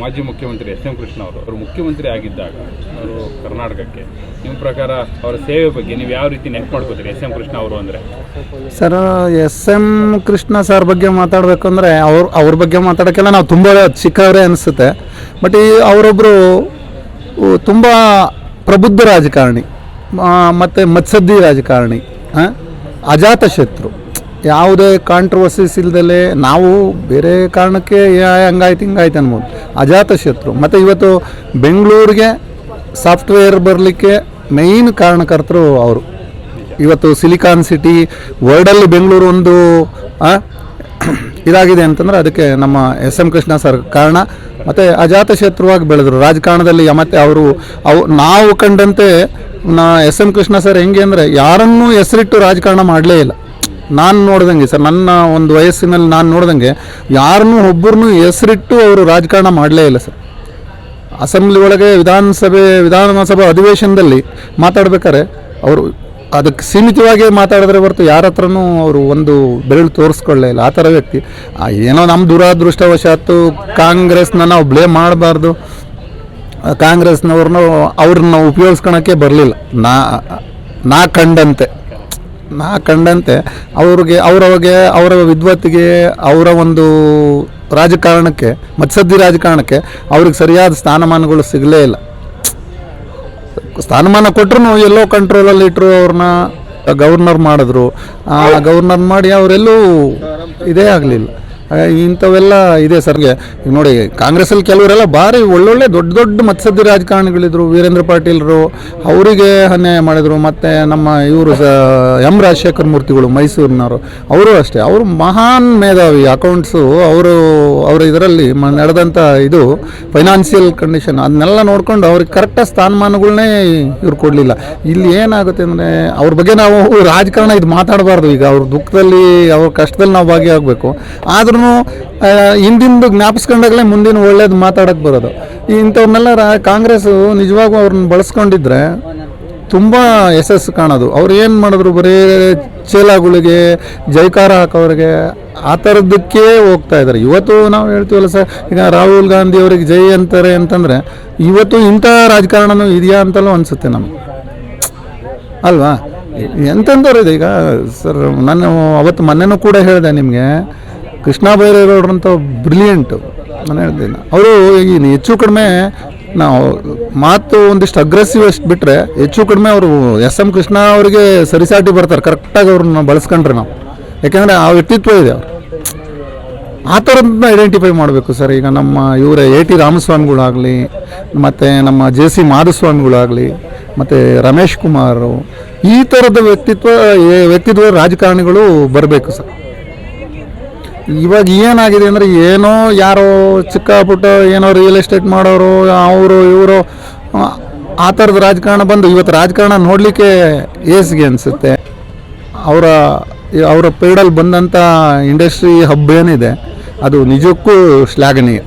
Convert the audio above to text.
ಮಾಜಿ ಮುಖ್ಯಮಂತ್ರಿ S M Krishna ಅವರು ಅವರು ಮುಖ್ಯಮಂತ್ರಿ ಆಗಿದ್ದಾಗ ಅವರು ಕರ್ನಾಟಕಕ್ಕೆ. ನಿಮ್ಮ ಪ್ರಕಾರ ಅವರ ಸೇವೆ ಬಗ್ಗೆ ನೀವು ಯಾವ ರೀತಿ ನೆನಪು ಮಾಡ್ಕೋತೀರಿ ಎಸ್ ಎಂ ಕೃಷ್ಣ ಅವರು ಅಂದರೆ? Sir, S M Krishna sir ಬಗ್ಗೆ ಮಾತಾಡಬೇಕು ಅಂದರೆ ಅವ್ರ ಅವ್ರ ಬಗ್ಗೆ ಮಾತಾಡೋಕ್ಕೆಲ್ಲ ನಾವು ತುಂಬ ಚಿಕ್ಕವರೇ ಅನಿಸುತ್ತೆ. ಬಟ್ ಈ ಅವರೊಬ್ಬರು ತುಂಬ ಪ್ರಬುದ್ಧ ರಾಜಕಾರಣಿ ಮತ್ತು ಮತ್ಸದ್ದಿ ರಾಜಕಾರಣಿ ಅಜಾತ ಶತ್ರು ಯಾವುದೇ ಕಾಂಟ್ರವರ್ಸಿಸ್ ಇಲ್ದಲೆ ನಾವು ಬೇರೆ ಕಾರಣಕ್ಕೆ ಹಂಗಾಯ್ತು, ಹಿಂಗಾಯ್ತು ಅನ್ಬೋದು. ಅಜಾತ ಶತ್ರು. ಮತ್ತು ಇವತ್ತು ಬೆಂಗಳೂರಿಗೆ ಸಾಫ್ಟ್ವೇರ್ ಬರಲಿಕ್ಕೆ ಮೇಯ್ನ್ ಕಾರಣಕರ್ತರು ಅವರು. ಇವತ್ತು ಸಿಲಿಕಾನ್ ಸಿಟಿ ವರ್ಲ್ಡಲ್ಲಿ ಬೆಂಗಳೂರು ಒಂದು ಇದಾಗಿದೆ ಅಂತಂದ್ರೆ ಅದಕ್ಕೆ ನಮ್ಮ ಎಸ್ ಎಂ ಕೃಷ್ಣ ಸರ್ ಕಾರಣ. ಮತ್ತು ಅಜಾತ ಶತ್ರುವಾಗಿ ಬೆಳೆದ್ರು. ರಾಜಕಾರಣದಲ್ಲಿ ಮತ್ತು ಅವರು, ಅವು, ನಾವು ಕಂಡಂತೆ ನಾ ಎಸ್ ಎಂ ಕೃಷ್ಣ ಸರ್ ಹೆಂಗೆ ಅಂದರೆ ಯಾರನ್ನೂ ಹೆಸರಿಟ್ಟು ರಾಜಕಾರಣ ಮಾಡಲೇ ಇಲ್ಲ. ನಾನು ನೋಡ್ದಂಗೆ ಸರ್, ನನ್ನ ಒಂದು ವಯಸ್ಸಿನಲ್ಲಿ ನಾನು ನೋಡ್ದಂಗೆ ಯಾರನ್ನೂ ಒಬ್ಬರನ್ನು ಹೆಸರಿಟ್ಟು ಅವರು ರಾಜಕಾರಣ ಮಾಡಲೇ ಇಲ್ಲ ಸರ್. ಅಸೆಂಬ್ಲಿ ಒಳಗೆ ವಿಧಾನಸಭೆ, ವಿಧಾನಸಭಾ ಅಧಿವೇಶನದಲ್ಲಿ ಮಾತಾಡ್ಬೇಕಾದ್ರೆ ಅವರು ಅದಕ್ಕೆ ಸೀಮಿತವಾಗಿ ಮಾತಾಡಿದ್ರೆ ಹೊರತು ಯಾರ ಹತ್ರನೂ ಅವರು ಒಂದು ಬೆರಳು ತೋರಿಸ್ಕೊಳ್ಳೇ ಇಲ್ಲ. ಆ ಥರ ವ್ಯಕ್ತಿ. ಏನೋ ನಮ್ಮ ದುರಾದೃಷ್ಟವಶಾತು ಕಾಂಗ್ರೆಸ್ನ ನಾವು ಬ್ಲೇಮ್ ಮಾಡಬಾರ್ದು. ಕಾಂಗ್ರೆಸ್ನವ್ರನ್ನ ಅವ್ರನ್ನ ಉಪಯೋಗಿಸ್ಕೊಳಕ್ಕೆ ಬರಲಿಲ್ಲ. ನಾ ನಾ ಕಂಡಂತೆ. ನಾ ಕಂಡಂತೆ, ಅವ್ರಿಗೆ, ಅವರವಾಗೆ, ಅವರ ವಿದ್ವತ್ತಿಗೆ, ಅವರ ಒಂದು ರಾಜಕಾರಣಕ್ಕೆ, ಮತ್ಸದ್ದಿ ರಾಜಕಾರಣಕ್ಕೆ ಅವ್ರಿಗೆ ಸರಿಯಾದ ಸ್ಥಾನಮಾನಗಳು ಸಿಗಲೇ ಇಲ್ಲ. ಸ್ಥಾನಮಾನ ಕೊಟ್ಟರು ಎಲ್ಲೋ ಕಂಟ್ರೋಲಲ್ಲಿ ಇಟ್ಟರು ಅವ್ರನ್ನ ಗವರ್ನರ್ ಮಾಡಿದ್ರು. ಆ ಗವರ್ನರ್ ಮಾಡಿ ಅವರೆಲ್ಲೂ ಇದೇ ಆಗಲಿಲ್ಲ. ಇಂಥವೆಲ್ಲ ಇದೆ ಸರ್ಗೆ ನೋಡಿ, ಕಾಂಗ್ರೆಸ್ಸಲ್ಲಿ ಕೆಲವರೆಲ್ಲ ಭಾರಿ ಒಳ್ಳೊಳ್ಳೆ ದೊಡ್ಡ ದೊಡ್ಡ ಮತ್ಸದ್ದಿ ರಾಜಕಾರಣಿಗಳಿದ್ರು. ವೀರೇಂದ್ರ ಪಾಟೀಲರು, ಅವರಿಗೆ ಅನ್ಯಾಯ ಮಾಡಿದರು. ಮತ್ತು ನಮ್ಮ ಇವರು ಸ ಎಂ ರಾಜಶೇಖರ್ ಮೂರ್ತಿಗಳು, ಮೈಸೂರಿನವರು. ಅವರು ಅಷ್ಟೇ. ಅವರು ಮಹಾನ್ ಮೇಧಾವಿ. ಅಕೌಂಟ್ಸು, ಅವರು, ಅವರ ಇದರಲ್ಲಿ ನಡೆದಂಥ ಇದು ಫೈನಾನ್ಷಿಯಲ್ ಕಂಡೀಷನ್. ಅದನ್ನೆಲ್ಲ ನೋಡ್ಕೊಂಡು ಅವ್ರಿಗೆ ಕರೆಕ್ಟಾಗಿ ಸ್ಥಾನಮಾನಗಳನ್ನೇ ಇವ್ರು ಕೊಡಲಿಲ್ಲ. ಇಲ್ಲಿ ಏನಾಗುತ್ತೆ ಅಂದರೆ, ಅವ್ರ ಬಗ್ಗೆ ನಾವು ರಾಜಕಾರಣ ಇದು ಮಾತಾಡಬಾರ್ದು. ಈಗ ಅವ್ರ ದುಃಖದಲ್ಲಿ, ಅವ್ರ ಕಷ್ಟದಲ್ಲಿ ನಾವು ಭಾಗಿಯಾಗಬೇಕು. ಆದ್ರೂ ಹಿಂದಿಂದು ಜ್ಞಾಪಿಸ್ಕೊಂಡಾಗಲೇ ಮುಂದಿನ ಒಳ್ಳೇದು ಮಾತಾಡೋಕ್ಕೆ ಬರೋದು. ಇಂಥವ್ರನ್ನೆಲ್ಲ ಕಾಂಗ್ರೆಸ್ಸು ನಿಜವಾಗೂ ಅವ್ರನ್ನ ಬಳಸ್ಕೊಂಡಿದ್ರೆ ತುಂಬ ಯಶಸ್ಸು ಕಾಣೋದು. ಅವ್ರು ಏನು ಮಾಡಿದ್ರು ಬರೀ ಚೇಲಾಗಳಿಗೆ, ಜೈಕಾರ ಹಾಕೋರಿಗೆ ಆ ಥರದ್ದಕ್ಕೆ ಹೋಗ್ತಾ ಇದ್ದಾರೆ ಇವತ್ತು ನಾವು ಹೇಳ್ತೀವಲ್ಲ ಸರ್, ಈಗ ರಾಹುಲ್ ಗಾಂಧಿ ಅವರಿಗೆ ಜೈ ಅಂತಾರೆ ಅಂತಂದರೆ, ಇವತ್ತು ಇಂಥ ರಾಜಕಾರಣನೂ ಇದೆಯಾ ಅಂತಲೂ ಅನಿಸುತ್ತೆ ನಮಗೆ. ಅಲ್ವಾ? ಎಂತಂದವ್ರು ಇದೆ ಈಗ, ಸರ್, ನಾನು ಅವತ್ತು ಮೊನ್ನೆನೂ ಕೂಡ ಹೇಳಿದೆ ನಿಮಗೆ ಕೃಷ್ಣ ಬೈರೇಗೌಡ್ರಂಥ ಬ್ರಿಲಿಯಂಟು ನಾನು ಹೇಳ್ತೀನಿ. ಅವರು ಈಗಿನ ಹೆಚ್ಚು ಕಡಿಮೆ ನಾವು ಮಾತು ಒಂದಿಷ್ಟು ಅಗ್ರೆಸಿವ್ ಅಷ್ಟು ಬಿಟ್ಟರೆ ಹೆಚ್ಚು ಕಡಿಮೆ ಅವರು ಎಸ್ ಎಂ ಕೃಷ್ಣ ಅವರಿಗೆ ಸರಿಸಾಟಿ ಬರ್ತಾರೆ. ಕರೆಕ್ಟಾಗಿ ಅವ್ರನ್ನ ಬಳಸ್ಕೊಂಡ್ರೆ ನಾವು. ಯಾಕೆಂದರೆ ಆ ವ್ಯಕ್ತಿತ್ವ ಇದೆ ಅವರು. ಆ ಥರದನ್ನ ಐಡೆಂಟಿಫೈ ಮಾಡಬೇಕು ಸರ್. ಈಗ ನಮ್ಮ ಇವರ ಎ ಟಿ ರಾಮಸ್ವಾಮಿಗಳಾಗಲಿ, ಮತ್ತು ನಮ್ಮ ಜೆ ಸಿ ಮಾಧುಸ್ವಾಮಿಗಳಾಗಲಿ, ಮತ್ತು ರಮೇಶ್ ಕುಮಾರು, ಈ ಥರದ ವ್ಯಕ್ತಿತ್ವ ವ್ಯಕ್ತಿತ್ವ ರಾಜಕಾರಣಿಗಳು ಬರಬೇಕು ಸರ್. ಇವಾಗ ಏನಾಗಿದೆ ಅಂದರೆ ಏನೋ ಯಾರೋ ಚಿಕ್ಕ ಪುಟ್ಟ ಏನೋ ರಿಯಲ್ ಎಸ್ಟೇಟ್ ಮಾಡೋರು, ಅವರು, ಇವರು, ಆ ಥರದ ರಾಜಕಾರಣ ಬಂದು ಇವತ್ತು ರಾಜಕಾರಣ ನೋಡಲಿಕ್ಕೆ ಏಸಿಗೆ ಅನಿಸುತ್ತೆ. ಅವರ ಅವರ ಪೇಡಲ್ಲಿ ಬಂದಂಥ ಇಂಡಸ್ಟ್ರಿ ಹಬ್ ಏನಿದೆ, ಅದು ನಿಜಕ್ಕೂ ಶ್ಲಾಘನೀಯ.